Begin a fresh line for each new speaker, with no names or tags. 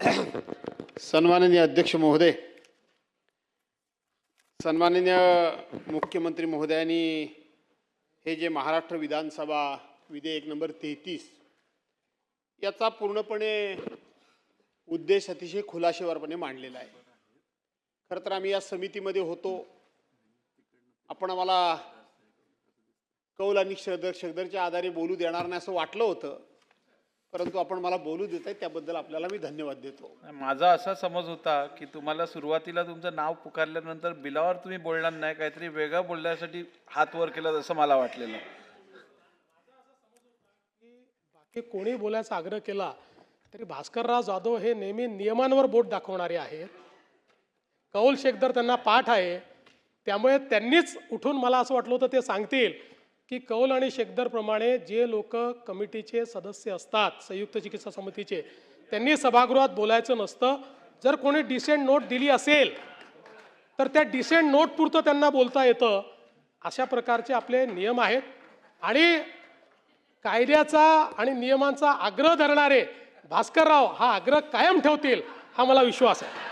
सन्माननीय अध्यक्ष महोदय सन्माननीय मुख्यमंत्री महोदयांनी हे जे महाराष्ट्र विधानसभा विधेयक नंबर तेहतीस याचा पूर्णपणे उद्देश अतिशय खुलाशेवारपणे मांडलेला आहे. खरं तर आम्ही या समितीमध्ये होतो. आपण आम्हाला कौल आणि शदर शगदरच्या आधारे बोलू देणार नाही असं वाटलं होतं. परंतु आपण मला बोलू देत आहे त्याबद्दल आपल्याला मी धन्यवाद देतो.
माझा असा समज होता की तुम्हाला सुरुवातीला तुमचं नाव पुकारल्यानंतर बिलावर तुम्ही बोलणार नाही काहीतरी वेगळं बोलण्यासाठी हात वर केला जसं मला वाटलेलं.
बाकी कोणी बोलायचा आग्रह केला तरी भास्करराव जाधव हे नेहमी नियमांवर बोट दाखवणारे आहेत. कौल शेखदर त्यांना पाठ आहे त्यामुळे त्यांनीच उठून मला असं वाटलं होतं ते सांगतील. की कौल आणि शेकदरप्रमाणे जे लोक कमिटीचे सदस्य असतात संयुक्त चिकित्सा समितीचे त्यांनी सभागृहात बोलायचं नसतं. जर कोणी डिसेंट नोट दिली असेल तर त्या डिसेंट नोट पुरतं त्यांना बोलता येतं. अशा प्रकारचे आपले नियम आहेत. आणि कायद्याचा आणि नियमांचा आग्रह धरणारे भास्करराव हा आग्रह कायम ठेवतील हा मला विश्वास आहे.